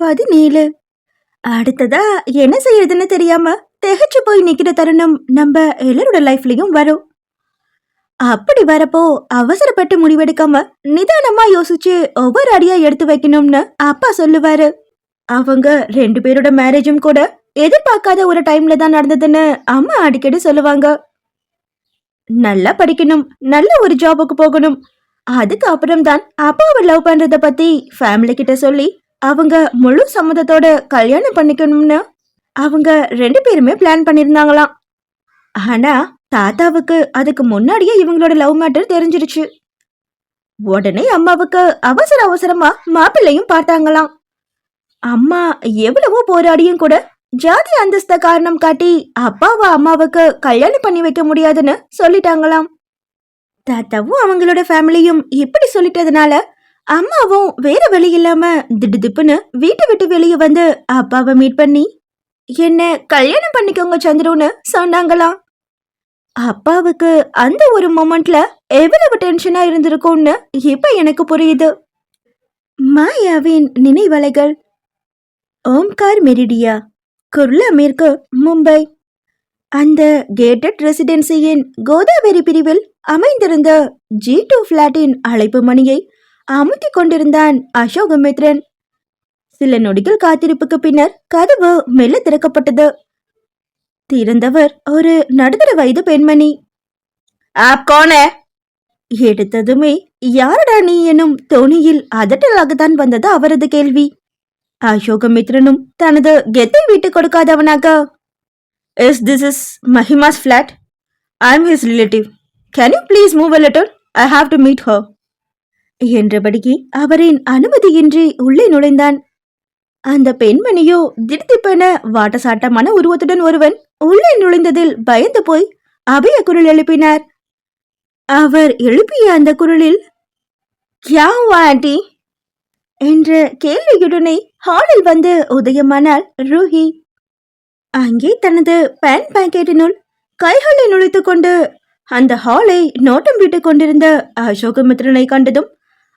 பதினேழு. அடுத்ததா என்ன செய்யறதுன்னு தெரியாம திகச்சு போய் நிக்கிற தருணம் நம்ம எல்லாரோட லைஃப்லயும் வரும். அப்படி வரப்போ அவசரப்பட்டு முடிவெடுக்காம நிதானமா யோசிச்சு ஒவ்வொரு அடியா எடுத்து வைக்கணும்னு அப்பா சொல்லுவாரு. அவங்க ரெண்டு பேரோட மேரேஜும் கூட எதிர்பார்க்காத ஒரு டைம்ல தான் நடந்ததுன்னு அம்மா அடிக்கடி சொல்லுவாங்க. நல்லா படிக்கணும் நல்ல ஒரு ஜாபுக்கு போகணும். அதுக்கு அப்புறம் தான் அப்பாவை லவ் பண்றத பத்தி ஃபேமிலி கிட்ட சொல்லி அவங்க முழு சம்மதத்தோட கல்யாணம் பண்ணிக்கணும்னு அவங்க ரெண்டு பேருமே பிளான் பண்ணிருந்தாங்களாம் ஆனா தாத்தாவுக்கு அதுக்கு முன்னாடியே இவங்களோட லவ் மேட்டர் தெரிஞ்சிருச்சு உடனே அம்மாவுக்கு அவசர அவசரமா மாப்பிள்ளையும் பார்த்தாங்களாம். அம்மா எவ்வளவோ போராடியும் கூட ஜாதி அந்தஸ்த காரணம் காட்டி அப்பாவை அம்மாவுக்கு கல்யாணம் பண்ணி வைக்க முடியாதுன்னு சொல்லிட்டாங்களாம். தாத்தாவும் அவங்களோட ஃபேமிலியும் இப்படி சொல்லிட்டதுனால அம்மாவும் வேற வழி இல்லாம திடுதிப்புன்னு வீட்டை விட்டு வெளியே வந்து அப்பாவை மீட் பண்ணி என்ன கல்யாணம் பண்ணிக்கோங்க சந்திரன்னு சொன்னாங்களாம் அப்பாவுக்கு அந்த ஒரு மொமெண்ட்ல எவ்வளவு டென்ஷனா இருந்திருக்கும்னு இப்ப எனக்கு புரியுது. மாயாவின் நினைவலைகள். ஓம்கார் மெரிடியா குர்லா மேற்கு மும்பை. அந்த கேட்டட் ரெசிடென்சியின் கோதாவரி பிரிவில் அமைந்திருந்த ஜி டூ பிளாட்டின் அழைப்பு மணியை அமுத்திக் கொண்டிருந்தான் அசோகமித்ரன். சில நொடிகள் காத்திருப்புக்கு பின்னர் கதவு மெல்ல திறக்கப்பட்டது. திறந்தவர் ஒரு நடுத்தர வயது பெண்மணி. ஆப் எடுத்ததுமே யாரடா நீ? எனும் தோணியில் அதட்டலாகத்தான் வந்தது அவரது கேள்வி. அசோகமித்ரனும் தனது கெத்தை விட்டு கொடுக்காதவனாக is this is Mahima's flat I am his relative can you please move a little I have to meet her என்றபடியே அவரின் அனுமதியின்றி உள்ளே நுழைந்தான். அந்த பெண்மணியோ திடுதிப்பென வாட்டசாட்டமான உருவத்துடன் ஒருவன் உள்ளே நுழைந்ததில் பயந்து போய் அபய குரல் எழுப்பினார். அவர் எழுப்பிய அந்த குரலில் கியா ஆண்டி என்ற கேள்வியுடனே ஹாலில் வந்து உதயமானாள் ரூஹி. அங்கே தனது பேன் பாக்கெட்டினுள் கைகளை நுழைத்துக் கொண்டு அந்த ஹாலை நோட்டம் விட்டுக் கொண்டிருந்த அசோகமித்ரனை கண்டதும்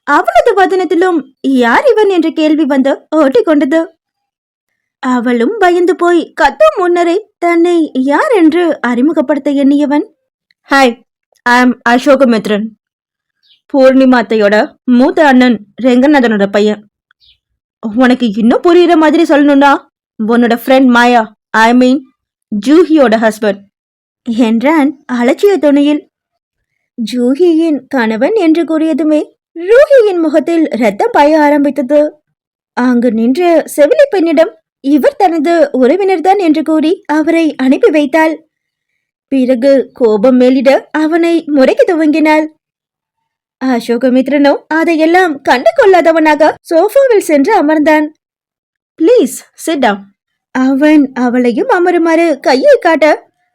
அவளது வதனத்திலும் யார் இவன் என்ற கேள்வி வந்து ஓட்டிக்கொண்டது அவளும் பயந்து போய் கத்தும் முன்னரே தன்னை யார் என்று அறிமுகப்படுத்த எண்ணியவன்? ஹாய் ஐ அம் அசோகமித்ரன் பூர்ணிமாத்தையோட மூத்த அண்ணன் ரெங்கநாதனோட பையன். உனக்கு இன்னும் புரியுற மாதிரி சொல்லணும்னா உன்னோட ஃப்ரெண்ட் மாயா ஐ மீன் ஜூஹியோட ஹஸ்பண்ட் என்றான் அலட்சிய துணையில். ஜூஹியின் கணவன் என்று கூறியதுமே ரூஹியின் முகத்தில் ரத்தம் பாய ஆரம்பித்தது. அங்கு நின்ற செவிலி பெண்ணிடம் இவர் தனது உறவினர்தான் என்று கூறி அவரை அனுப்பி வைத்தாள். பிறகு கோபம் மேலிட அவனை முறைக்க துவங்கினாள். அசோகமித்ரனோ அதையெல்லாம் கண்டு கொள்ளாதவனாக சோஃபாவில் சென்று அமர்ந்தான். ப்ளீஸ் சிட்டாம் அவன் அவளையும் அமருமாறு கையை காட்ட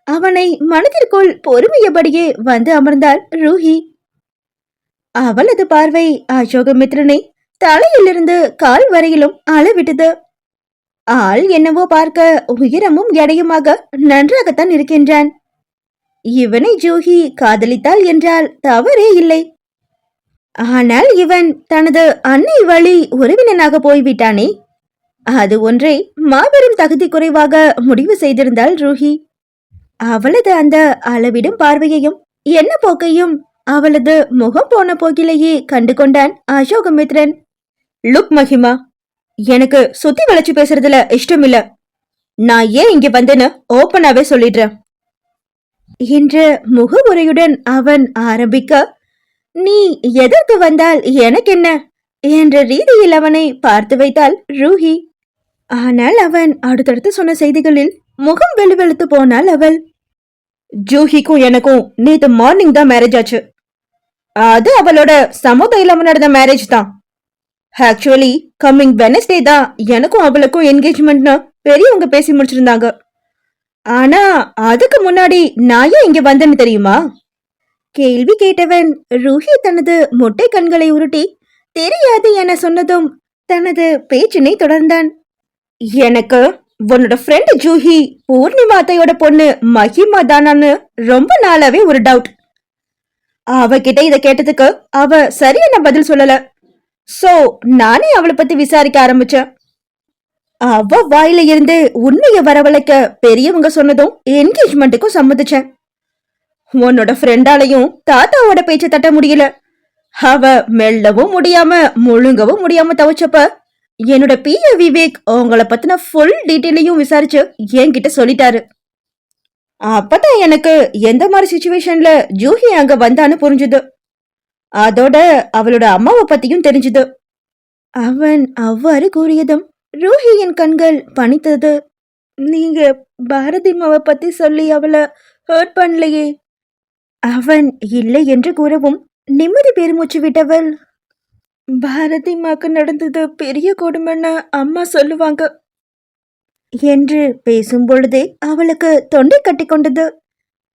அவனை மனதிற்குள் பொறுமையபடியே வந்து அமர்ந்தாள் ரூஹி அவளது பார்வை அசோகமித்ரனை தலையிலிருந்து கால் வரையிலும் அளவிட்டது. ஆள் என்னவோ பார்க்க உயரமும் எடையுமாக நன்றாகத்தான் இருக்கின்றான். இவனை ஜூஹி காதலித்தாள் என்றால் தவறே இல்லை. ஆனால் இவன் தனது அன்னை வழி உறவினனாக போய்விட்டானே. அது ஒன்றை மாபெரும் தகுதி குறைவாக முடிவு செய்திருந்தாள் ரூஹி. அவளது அந்த அளவிடும் பார்வையையும் என்ன போக்கையும் அவளது முகம் போன போக்கிலேயே கண்டு கொண்டான் அசோகமித்ரன். லுக் மஹிமா எனக்கு சுத்தி வளைச்சு பேசுறதுல இஷ்டம் இல்ல நான் ஏன் இங்க வந்தேன்னு ஓப்பனாவே சொல்லிடுறேன். என்ற முகமுறையுடன் அவன் ஆரம்பிக்க நீ எதற்கு வந்தால் எனக்கென்ன? என்ற ரீதியில் அவனை பார்த்து வைத்தாள் ரூஹி. ஆனால் அவன் அடுத்தடுத்து சொன்ன செய்திகளில் முகம் வெளுவெளுத்து போனாள் அவள். ஜூஹிக்கும் எனக்கும் நேத்து மார்னிங் தான் மேரேஜ் ஆச்சு. அது அவளோட சமூக இல்லாம நடந்த மேரேஜ் தான். ஆக்சுவலி கம்மிங் வெனஸ்டே தான் எனக்கும் அவளுக்கும் என்கேஜ்மெண்ட்னு பெரியவங்க பேசி முடிச்சிருந்தாங்க. ஆனா அதுக்கு முன்னாடி நான் ஏன் இங்க வந்தேன்னு தெரியுமா? கேள்வி கேட்டவன் ரூஹி தனது மொட்டை கண்களை உருட்டி தெரியாது என சொன்னதும் தனது பேச்சினை தொடர்ந்தான். எனக்கு உன்னோட ஃப்ரெண்ட் ஜூஹி பூர்ணிமா அத்தையோட பொண்ணு மஹிமா தானான்னு ரொம்ப நாளாவே ஒரு டவுட் அவகிட்ட இத கேட்டதுக்கு அவ சரியான பதில் சொல்லல. சோ நானே அவளை பத்தி விசாரிக்க ஆரம்பிச்சேன். அவ வாயில இருந்து உண்மைய வரவழைக்க பெரியவங்க சொன்னதும் என்கேஜ்மெண்ட்டுக்கும் சம்மதிச்சேன். உன்னோட ஃப்ரெண்டாலையும் தாத்தாவோட பேச்ச தட்ட முடியல. அவ மெல்லவும் முடியாம முழுங்கவும் முடியாம தவிச்சப்ப என்னோட பிஏ விவேக் உங்களை பத்தின ஃபுல் டீட்டெயிலையும் விசாரிச்சு என்கிட்ட சொல்லிட்டாரு. அப்பதான் எனக்கு எந்த மாதிரி சுச்சுவேஷன்ல ஜூஹி அங்க வந்தான்னு புரிஞ்சுது. அதோட அவளோட அம்மாவை பத்தியும் தெரிஞ்சுது. அவன் அவ்வாறு கூறியதும் ரூஹியின் கண்கள் பணித்தது. நீங்க பாரதி மாவை பத்தி சொல்லி அவளை ஹர்ட் பண்ணலையே. அவன் இல்லை என்று கூறவும் நிம்மதி பெருமூச்சு விட்டவள் பாரதி மாக்கு நடந்தது பெரிய கொடுமைன்னு அம்மா சொல்லுவாங்க. என்று பேசும் பொழுதே அவளுக்கு தொண்டை கட்டிக்கொண்டது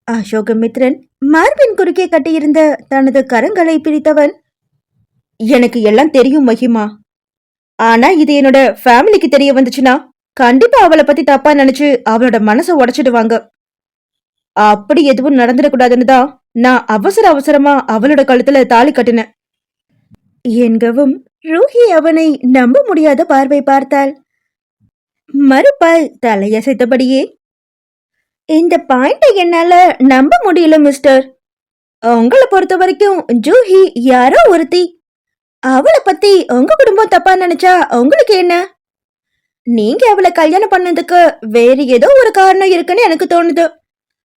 அசோகமித்ரன் மார்பின் குறுக்கே கட்டியிருந்த தனது கரங்களை பிரித்தவன் எனக்கு எல்லாம் தெரியும் மகிமா. ஆனா இது என்னோட ஃபேமிலிக்கு தெரிய வந்துச்சுன்னா கண்டிப்பா அவளை பத்தி தப்பா நினைச்சு அவளோட மனசை உடைச்சிடுவாங்க. அப்படி எதுவும் நடந்துடக்கூடாதுன்னு தான் நான் அவசர அவசரமா அவளோட கழுத்துல தாலி கட்டினேன். என்கவும் ரூஹி அவனை நம்ப முடியாத பார்வை பார்த்தாள். மறுப்பாய் தலையசைத்தபடியே இந்த பாயிண்ட்டை என்னால நம்ப முடியல மிஸ்டர் உங்களை பொறுத்த வரைக்கும் ஜூஹி யாரோ ஒருத்தி. அவளை பத்தி உங்க குடும்பம் தப்பா நினைச்சா உங்களுக்கு என்ன? நீங்க அவளை கல்யாணம் பண்ணதுக்கு வேற ஏதோ ஒரு காரணம் இருக்குன்னு எனக்கு தோணுது.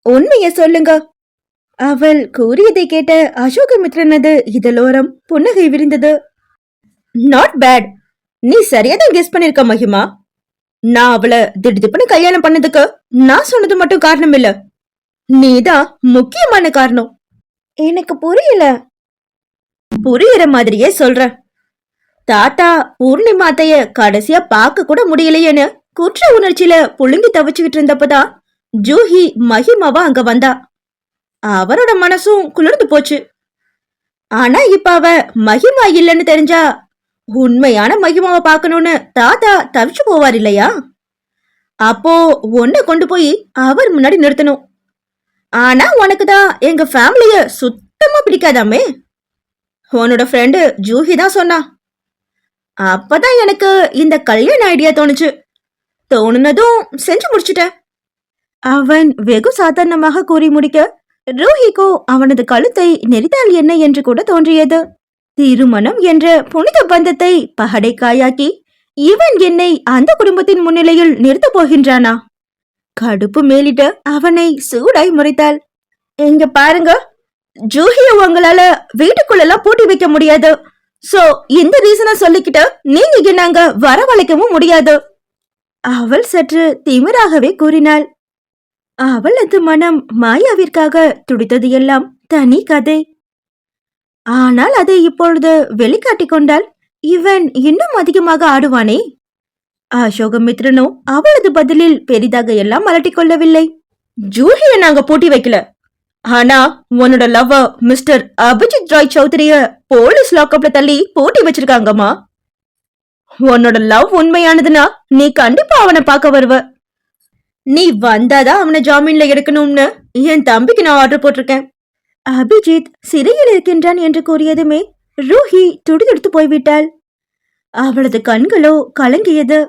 உண்மைய சொல்லுங்க. அவள் கூறியதை கேட்ட அசோகமித்ரனது இதழோரம் புன்னகை விரிந்தது. நாட் பேட் நீ சரியாதான் கெஸ் பண்ணிருக்க மகிமா. நான் அவளை திடுதிப்புன்னு கல்யாணம் பண்ணதுக்கு நான் சொன்னது மட்டும் காரணம் இல்ல. நீதான் முக்கியமான காரணம். எனக்கு புரியல. புரியுற மாதிரியே சொல்ற. தாத்தா பூர்ணிமாத்தைய கடைசியா பார்க்க கூட முடியலையேன்னு குற்ற உணர்ச்சியில புழுங்கி தவிச்சுக்கிட்டு இருந்தப்பதான் ஜூஹி மஹிமாவா அங்க வந்தா. அவரோட மனசும் குளிர்ந்து போச்சு. ஆனா இப்ப அவ மகிமா இல்லைன்னு தெரிஞ்சா உண்மையான மகிமாவை பார்க்கணும்னு தாத்தா தவிச்சு போவார் இல்லையா? அப்போ உன்னை கொண்டு போய் அவர் முன்னாடி நிறுத்தணும். ஆனா உனக்கு தான் எங்க ஃபேமிலிய சுத்தமா பிடிக்காதாமே? உன்னோட ஃப்ரெண்டு ஜூஹி தான் சொன்னா. அப்பதான் எனக்கு இந்த கல்யாண ஐடியா தோணுச்சு. தோணுனதும் செஞ்சு முடிச்சிட்டேன். அவன் வெகு சாதாரணமாக கூறி முடிக்க ரூஹிகோ அவனது கழுத்தை நெறித்தால் என்ன என்று கூட தோன்றியது. திருமணம் என்ற புனித பந்தத்தை பகடைக்காயாக்கி இவன் என்னை அந்த குடும்பத்தின் முன்னிலையில் நிறுத்தப் போகின்றானா? கடுப்பு மேலிட்டு அவனை சூடாய் முறைத்தாள். இங்க பாருங்க ஜூஹிய உங்களால வீட்டுக்குள்ளெல்லாம் பூட்டி வைக்க முடியாது. சோ இந்த ரீசனை சொல்லிக்கிட்டு நீங்க என்னங்க வரவழைக்கவும் முடியாது. அவள் சற்று திமிராகவே கூறினாள். அவளது மனம் மாயாவிற்காக துடித்தது எல்லாம் தனி கதை. ஆனால் அதை இப்பொழுது வெளிக்காட்டிக் கொண்டால் இவன் இன்னும் அதிகமாக ஆடுவானே? அசோகமித்ரனோ அவளது பதிலில் பெரிதாக எல்லாம் அலட்டிக் கொள்ளவில்லை. ஜூஹிய நாங்க போட்டி வைக்கல. ஆனா உன்னோட லவ்வர் மிஸ்டர் அபிஜித் ராய் சௌத்ரிய போலீஸ் லாக்அப்ல தள்ளி போட்டி வச்சிருக்காங்கம்மா. உன்னோட லவ் உண்மையானதுன்னா நீ கண்டிப்பா அவனை பார்க்க வருவ. நீ வந்தாதான் அவனை ஜாமீன்ல எடுக்கணும்னு என் தம்பிக்கு நான் ஆர்டர் போட்டிருக்கேன். அபிஜித் சிறையில் இருக்கின்றான் என்று கூறியதுமே ரூஹி துடிதுடித்து போய்விட்டாள். அவளது கண்களோ கலங்கியது.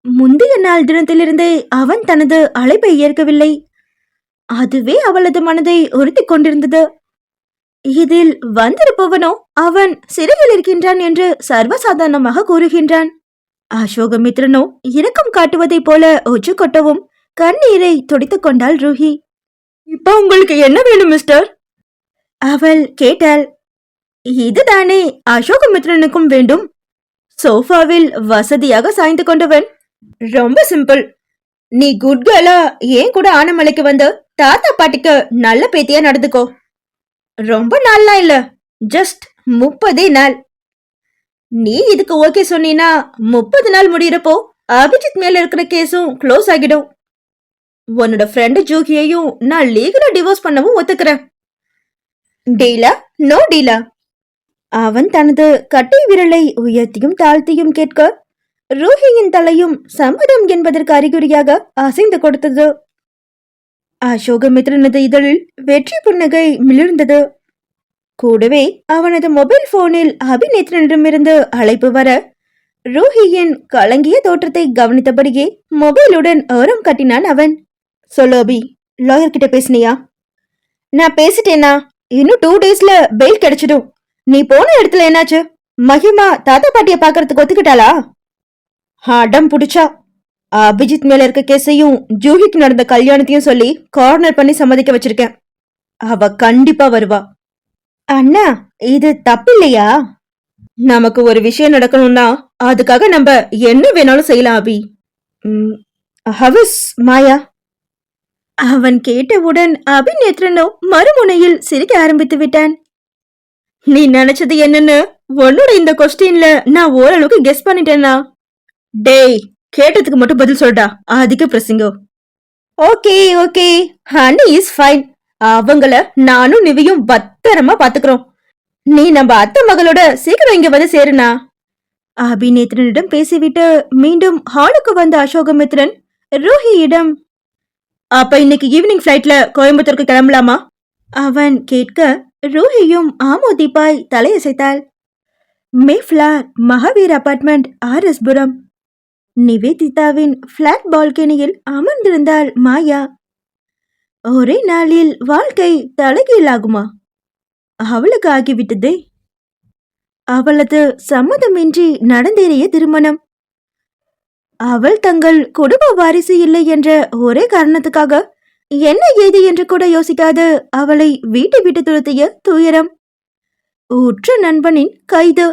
முந்தைய நாள் தினத்திலிருந்தே அவன் தனது அழைப்பை ஏற்கவில்லை. அதுவே அவளது மனதை உறுத்தி கொண்டிருந்தது. இதில் வந்திருப்பவனோ அவன் சிறையில் இருக்கின்றான் என்று சர்வசாதாரணமாக கூறுகின்றான். அசோகமித்ரனோ இரக்கம் காட்டுவதைப் போல ஒச்சு கொட்டவும் கண்ணீரை துடித்துக் கொண்டாள் ரூஹி. இப்ப உங்களுக்கு என்ன வேணும் மிஸ்டர் அவள் கேட்டாள். இதுதானே அசோகமித்ரனுக்கும் வேண்டும். சோஃபாவில் வசதியாக சாய்ந்து கொண்டவன். ரொம்ப சிம்பிள். நீ குட் கேர்லா ஏன் கூட ஆனமலைக்கு வந்து தாத்தா பாட்டிக்கு நல்ல பேத்தியா நடந்துக்கோ. ரொம்ப நாள்லாம் இல்ல ஜஸ்ட் முப்பதே நாள். நீ இதுக்கு ஓகே சொன்னீனா முப்பது நாள் முடியிறப்போ அபிஜித் மேல இருக்கிற கேஸும் க்ளோஸ் ஆகிடும். உன்னோட ஃப்ரெண்டு ஜூகியையும் நான் லீகலா டிவோர்ஸ் பண்ணவும் ஒத்துக்கிறேன். டீலா? நோ டீலா. அவன் தனது கட்டை விரலை உயர்த்தியும் தாழ்த்தியும் கேட்க ரூஹியின் தலையும் சம்மதம் என்பதற்கு அறிகுறியாக அசைந்து கொடுத்தது. அசோகமித்ரனது இதழில் வெற்றி புன்னகை மிளிர்ந்தது. கூடவே அவனது மொபைல் போனில் அபிநேத்ரனிடமிருந்து அழைப்பு வர ரூஹியின் கலங்கிய தோற்றத்தை கவனித்தபடியே மொபைலுடன் ஓரம் கட்டினான் அவன். சொல்லோபி அபி லாயர் கிட்ட பேசுனியா? நான் பேசிட்டேனா? இன்னும் டூ டேஸ்ல பெயில் கிடைச்சிடும். நீ போன இடத்துல என்னாச்சு? மகிமா தாத்தா பாட்டிய பாக்குறதுக்கு ஒத்துக்கிட்டாளா? அடம் புடிச்சா. அபிஜித் மேல இருக்க கேஸையும் ஜூஹிக்கு நடந்த கல்யாணத்தையும் சொல்லி கார்னர் பண்ணி சம்மதிக்க வச்சிருக்கேன். அவ கண்டிப்பா வருவா. அண்ணா இது தப்பு இல்லையா? நமக்கு ஒரு விஷயம் நடக்கணும்னா அதுக்காக நம்ம என்ன வேணாலும் செய்யலாம் அபி. ஹவஸ் மாயா. அவன் கேட்டவுடன் அபிநேத்ரனோ மறுமுனையில் சிரிக்க ஆரம்பித்து விட்டான். நீ நினைச்சது என்னன்னு? உன்னோட இந்த கொஸ்டின்ல நான் ஓரளவுக்கு கெஸ் பண்ணிட்டேனா? டேய் கேட்டதுக்கு மட்டும் பதில் சொல்டா. அதிக பிரசிங்கோ okay okay. Honey is fine. அவங்கள நானும் நிவியும் பத்திரமா பாத்துக்கிறோம். நீ நம்ம அத்தை மகளோட சீக்கிரம் இங்க வந்து சேருனா அபிநேத்ரனிடம் பேசிவிட்டு மீண்டும் ஹாலுக்கு வந்த அசோகமித்ரன் ரூஹியிடம் அப்ப இன்னைக்கு ஈவினிங் ஃபிளைட்ல கோயம்புத்தூருக்கு கிளம்பலாமா? அவன் கேட்க ரூஹியும் ஆமோதிப்பாய் தலையசைத்தாள். Mayflower Mahavir apartment R S Puram நிவேதிதாவின் flat பால்கனியில் அமர்ந்திருந்தாள் மாயா. ஒரே நாளில் வாழ்க்கை தலைகீழாகுமா? அவளுக்கு ஆகிவிட்டதே. அவளது சம்மதமின்றி நடந்தேறிய திருமணம். அவள் தங்கள் குடும்ப வாரிசு இல்லை என்ற ஒரே காரணத்துக்காக என்ன ஏது என்று கூட யோசிக்காது அவளை வீட்டை விட்டு துரத்திய துயரம். உற்ற நண்பனின் கைது.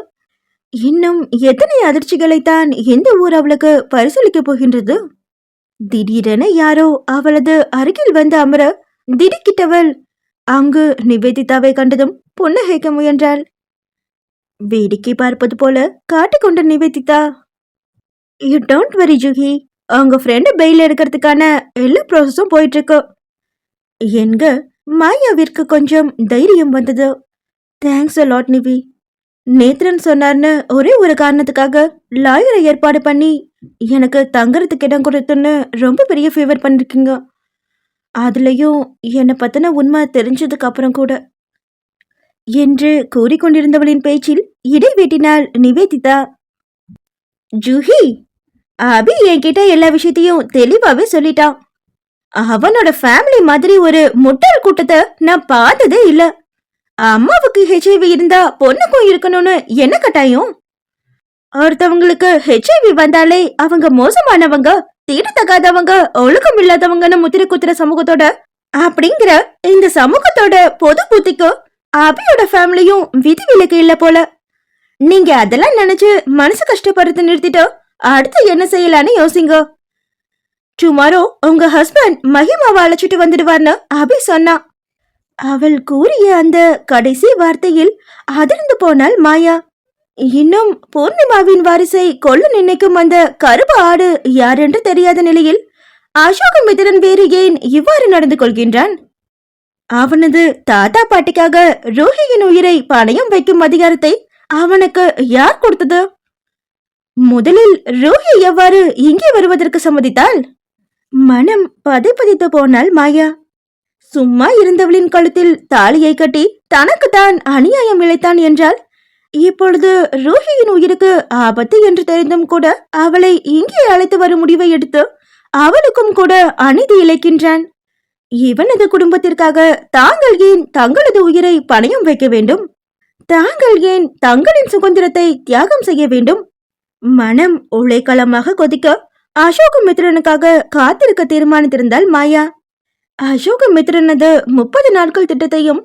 இன்னும் எத்தனை அதிர்ச்சிகளைத்தான் எந்த ஊர் அவளுக்கு பரிசீலிக்கப் போகின்றது? திடீரென யாரோ அவளது அருகில் வந்து அமர திடுக்கிட்டவள். அங்கு நிவேதிதாவை கண்டதும் புன்னகைக்க முயன்றாள். வேடிக்கை பார்ப்பது போல காட்டிக்கொண்ட நிவேதிதா யூ டோன்ட் வரி ஜுஹி அவங்க ஃப்ரெண்டு பெயில் எடுக்கிறதுக்கான எல்லா ப்ராசஸும் போயிட்டுருக்கு. என்க மாயாவிற்கு கொஞ்சம் தைரியம் வந்தது. Thanks a lot Nivi Nethran சொன்னார்னு ஒரே ஒரு காரணத்துக்காக லாயரை ஏற்பாடு பண்ணி எனக்கு தங்குறதுக்கு இடம் கொடுத்துன்னு ரொம்ப பெரிய ஃபேவர் பண்ணிருக்கீங்க. அதுலேயும் என்னை பற்றின உண்மை தெரிஞ்சதுக்கு அப்புறம் கூட. என்று கூறிக்கொண்டிருந்தவளின் பேச்சில் இடைவெட்டினால் நிவேதிதா. ஜூஹி அபி என்கிட்ட எல்லா விஷயத்தையும் தெளிவாவே சொல்லிட்டான். அவனோட ஃபேமிலி மாதிரி ஒரு முட்டாள் கூட்டத்தை நான் பார்த்ததே இல்ல. அம்மாவுக்கு ஹெச்ஐவி இருந்தா பொண்ணுக்கும் இருக்கணும்னு என்ன கட்டாயம்? ஒருத்தவங்களுக்கு ஹெச்ஐவி வந்தாலே அவங்க மோசமானவங்க தீடத்தகாதவங்க ஒழுக்கம் இல்லாதவங்கன்னு முத்திரை குத்துற சமூகத்தோட அப்படிங்கிற இந்த சமூகத்தோட பொது புத்திக்கு அபியோட ஃபேமிலியும் விதி விலக்கு இல்ல போல. நீங்க அதெல்லாம் நினைச்சு மனசு கஷ்டப்படுறது நிறுத்திட்டு அடுத்து என்ன செய்யலான்னு யோசிங்க. டுமாரோ உங்க ஹஸ்பண்ட் மகிமாவை அழைச்சிட்டு வந்துடுவார்னு அபி சொன்னா. அவள் கூறிய அந்த கடைசி வார்த்தையில் அதிர்ந்து போனாள் மாயா. இன்னும் பூர்ணிமாவின் வாரிசை கொல்ல நினைக்கும் அந்த கருப்பு ஆடு யாரென்று தெரியாத நிலையில் அசோகமித்திரன் வேறு ஏன் இவ்வாறு நடந்து கொள்கின்றான்? அவனது தாத்தா பாட்டிக்காக ரோஹியின் உயிரை பணயம் வைக்கும் அதிகாரத்தை அவனுக்கு யார் கொடுத்தது? முதலில் ரோஹி எவ்வாறு இங்கே வருவதற்கு சம்மதித்தாள்? மனம் பதைப்பதித்து போனாள் மாயா. சும்மா இருந்தவளின் கழுத்தில் தாலியை கட்டி தனக்குத்தான் அநியாயம் இழைத்தான் என்றால் இப்பொழுது ரூஹியின் உயிருக்கு ஆபத்து என்று தெரிந்தும் கூட அவளை இங்கே அழைத்து வரும் முடிவை எடுத்து அவளுக்கும் கூட அநீதி இழைக்கின்றான். இவனது குடும்பத்திற்காக தாங்கள் ஏன் தங்களது உயிரை பணயம் வைக்க வேண்டும்? தாங்கள் ஏன் தங்களின் சுதந்திரத்தை தியாகம் செய்ய வேண்டும்? மனம் உழைக்களமாக கொதிக்க அசோகமித்ரனுக்காக காத்திருக்க தீர்மானித்திருந்தாள் மாயா. அசோகமித்ரனது முப்பது நாட்கள் திட்டத்தையும்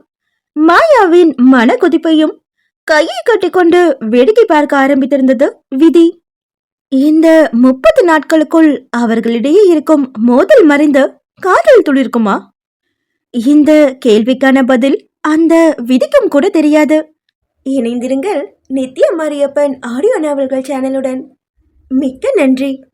மாயாவின் மன கொதிப்பையும் கையை கட்டிக்கொண்டு வேடிக்கை பார்க்க ஆரம்பித்திருந்தது விதி. இந்த முப்பது நாட்களுக்குள் அவர்களிடையே இருக்கும் மோதல் மறைந்து காதல் துளிர்க்குமா? இந்த கேள்விக்கான பதில் அந்த விதிக்கும் கூட தெரியாது. இணைந்திருங்கள் நித்ய மாரியப்பன் ஆடியோ நாவல்கள் சேனலுடன். மிக்க நன்றி.